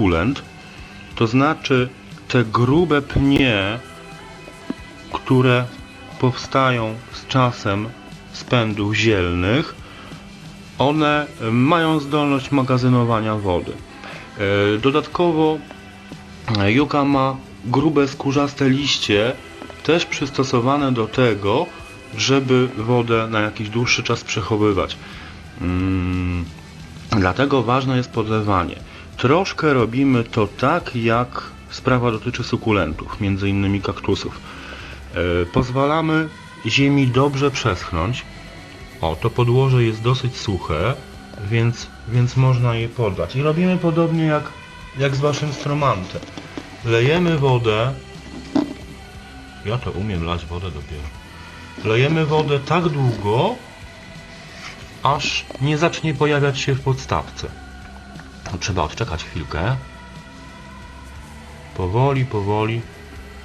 sukulent, to znaczy te grube pnie, które powstają z czasem spędów zielnych, one mają zdolność magazynowania wody. E, Dodatkowo e, juka ma grube skórzaste liście, też przystosowane do tego, żeby wodę na jakiś dłuższy czas przechowywać. Mm, Dlatego ważne jest podlewanie. Troszkę robimy to tak, jak sprawa dotyczy sukulentów, między innymi kaktusów. E, Pozwalamy ziemi dobrze przeschnąć. O, to podłoże jest dosyć suche, więc, więc można je podlać. I robimy podobnie jak, jak z waszym stromantem. Lejemy wodę. Ja to umiem lać wodę dopiero. Lejemy wodę tak długo, aż nie zacznie pojawiać się w podstawce. Trzeba odczekać chwilkę. Powoli, powoli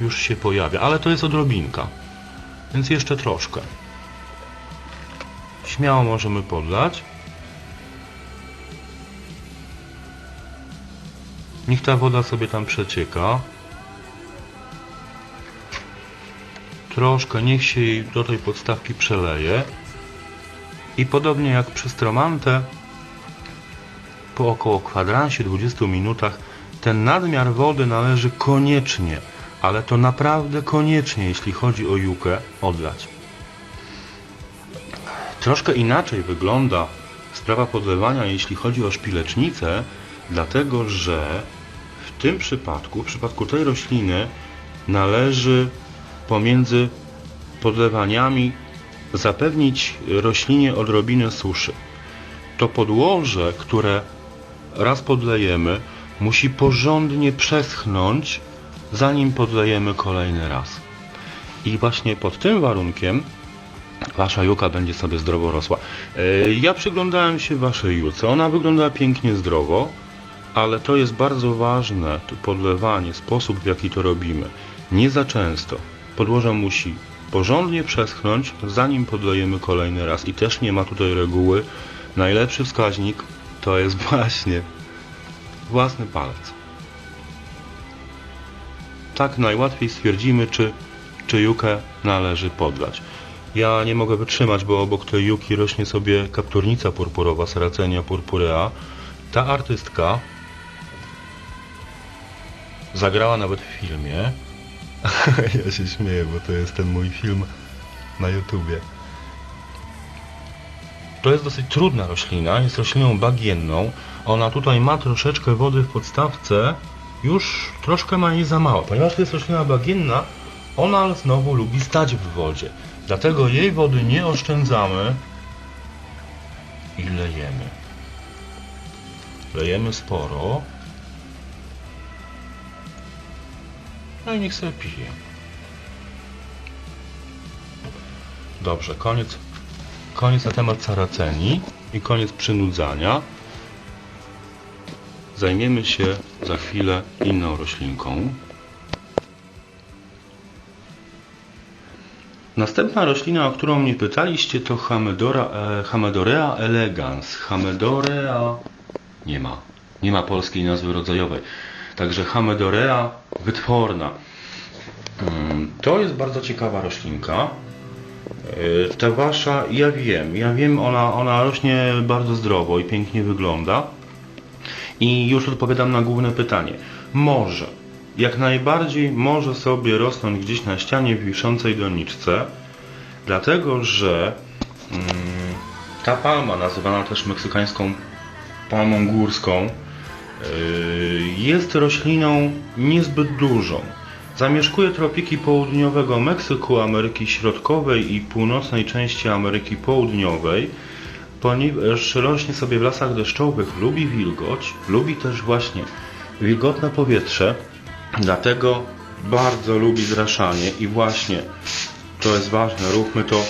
już się pojawia, ale to jest odrobinka, więc jeszcze troszkę. Śmiało możemy podlać. Niech ta woda sobie tam przecieka. Troszkę, niech się jej do tej podstawki przeleje. I podobnie jak przy stromantę, po około kwadransie 20 minutach ten nadmiar wody należy koniecznie, ale to naprawdę koniecznie, jeśli chodzi o jukę, odlać. Troszkę inaczej wygląda sprawa podlewania, jeśli chodzi o szpilecznicę, dlatego że w tym przypadku, w przypadku tej rośliny, należy pomiędzy podlewaniami zapewnić roślinie odrobinę suszy. To podłoże, które raz podlejemy, musi porządnie przeschnąć, zanim podlejemy kolejny raz. I właśnie pod tym warunkiem wasza juka będzie sobie zdrowo rosła. E, Ja przyglądałem się waszej juce. Ona wygląda pięknie zdrowo, ale to jest bardzo ważne, to podlewanie, sposób w jaki to robimy. Nie za często. Podłoże musi porządnie przeschnąć, zanim podlejemy kolejny raz. I też nie ma tutaj reguły. Najlepszy wskaźnik to jest właśnie własny palec. Tak najłatwiej stwierdzimy, czy, czy jukę należy podlać. Ja nie mogę wytrzymać, bo obok tej juki rośnie sobie kapturnica purpurowa, Seracenia purpurea. Ta artystka zagrała nawet w filmie. ja się śmieję, bo to jest ten mój film na YouTubie. To jest dosyć trudna roślina, jest rośliną bagienną. Ona tutaj ma troszeczkę wody w podstawce, już troszkę ma jej za mało. Ponieważ to jest roślina bagienna, ona znowu lubi stać w wodzie. Dlatego jej wody nie oszczędzamy i lejemy. Lejemy sporo. No i niech sobie pije. Dobrze, koniec, koniec na temat saraceni i koniec przynudzania. Zajmiemy się za chwilę inną roślinką. Następna roślina, o którą mnie pytaliście, to Hamedora, e, Hamedorea elegans. Hamedorea nie ma. Nie ma polskiej nazwy rodzajowej. Także Hamedorea wytworna. Mm, To jest bardzo ciekawa roślinka. E, Ta wasza, ja wiem, ja wiem, ona, ona rośnie bardzo zdrowo i pięknie wygląda. I już odpowiadam na główne pytanie. Może, jak najbardziej może sobie rosnąć gdzieś na ścianie w wiszącej doniczce, dlatego że mm, ta palma, nazywana też meksykańską palmą górską, yy, jest rośliną niezbyt dużą. Zamieszkuje tropiki południowego Meksyku, Ameryki Środkowej i północnej części Ameryki Południowej, ponieważ rośnie sobie w lasach deszczowych, lubi wilgoć, lubi też właśnie wilgotne powietrze, dlatego bardzo lubi zraszanie i właśnie to jest ważne, róbmy to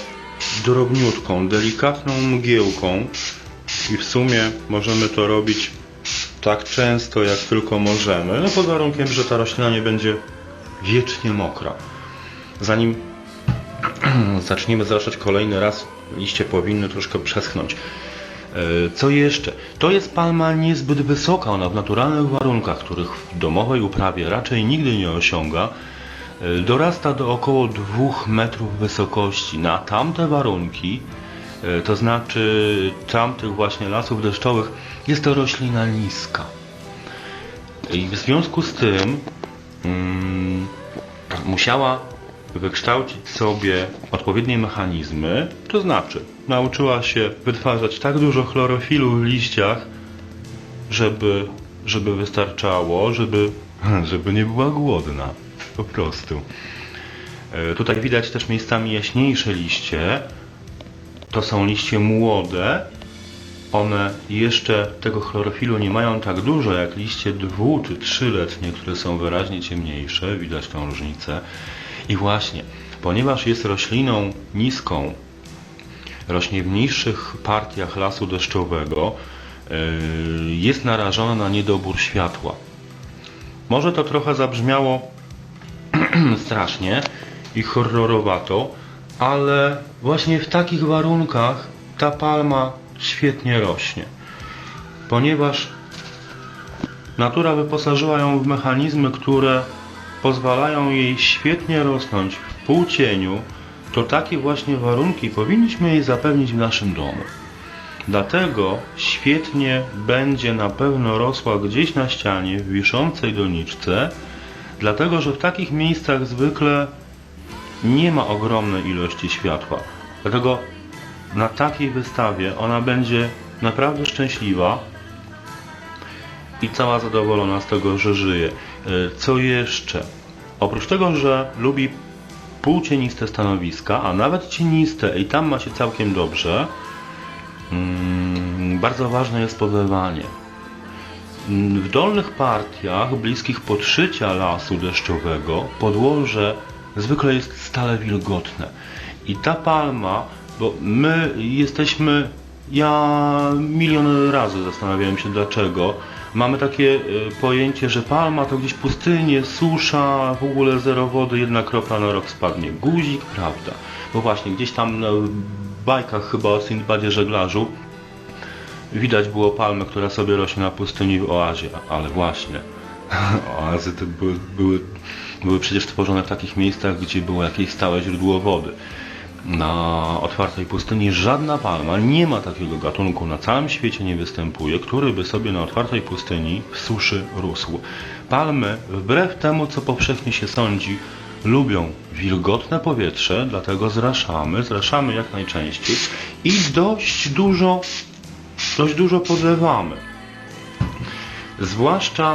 drobniutką, delikatną mgiełką i w sumie możemy to robić tak często jak tylko możemy, no pod warunkiem, że ta roślina nie będzie wiecznie mokra. Zanim zaczniemy zraszać kolejny raz, liście powinny troszkę przeschnąć. E, Co jeszcze? To jest palma niezbyt wysoka, ona w naturalnych warunkach, których w domowej uprawie raczej nigdy nie osiąga, e, dorasta do około 2 metrów wysokości. Na tamte warunki, e, to znaczy tamtych właśnie lasów deszczowych, jest to roślina niska. I w związku z tym musiała wykształcić sobie odpowiednie mechanizmy, to znaczy nauczyła się wytwarzać tak dużo chlorofilu w liściach, żeby, żeby wystarczało, żeby, żeby nie była głodna. Po prostu. E, Tutaj widać też miejscami jaśniejsze liście. To są liście młode. One jeszcze tego chlorofilu nie mają tak dużo jak liście dwu czy trzyletnie, które są wyraźnie ciemniejsze. Widać tą różnicę. I właśnie, ponieważ jest rośliną niską, rośnie w niższych partiach lasu deszczowego, yy, jest narażona na niedobór światła. Może to trochę zabrzmiało strasznie i horrorowato, ale właśnie w takich warunkach ta palma świetnie rośnie. Ponieważ natura wyposażyła ją w mechanizmy, które pozwalają jej świetnie rosnąć w półcieniu, to takie właśnie warunki powinniśmy jej zapewnić w naszym domu. Dlatego świetnie będzie na pewno rosła gdzieś na ścianie w wiszącej doniczce, dlatego że w takich miejscach zwykle nie ma ogromnej ilości światła. Dlatego na takiej wystawie ona będzie naprawdę szczęśliwa i cała zadowolona z tego, że żyje. E, Co jeszcze? Oprócz tego, że lubi półcieniste stanowiska, a nawet cieniste i tam ma się całkiem dobrze, mm, bardzo ważne jest polewanie. Mm, W dolnych partiach, bliskich podszycia lasu deszczowego, podłoże zwykle jest stale wilgotne. I ta palma, bo my jesteśmy, ja milion razy zastanawiałem się dlaczego, mamy takie e, pojęcie, że palma to gdzieś pustynie, susza, w ogóle zero wody, jedna kropla na rok spadnie. Guzik, prawda. Bo właśnie gdzieś tam na bajkach chyba o Sindbadzie żeglarzu Widać było palmę, która sobie rośnie na pustyni w oazie, ale właśnie. Oazy to były, były, były przecież tworzone w takich miejscach, gdzie było jakieś stałe źródło wody. Na otwartej pustyni żadna palma, nie ma takiego gatunku na całym świecie nie występuje, który by sobie na otwartej pustyni w suszy rósł. Palmy, wbrew temu co powszechnie się sądzi, lubią wilgotne powietrze, dlatego zraszamy, zraszamy jak najczęściej i dość dużo dość dużo podlewamy. Zwłaszcza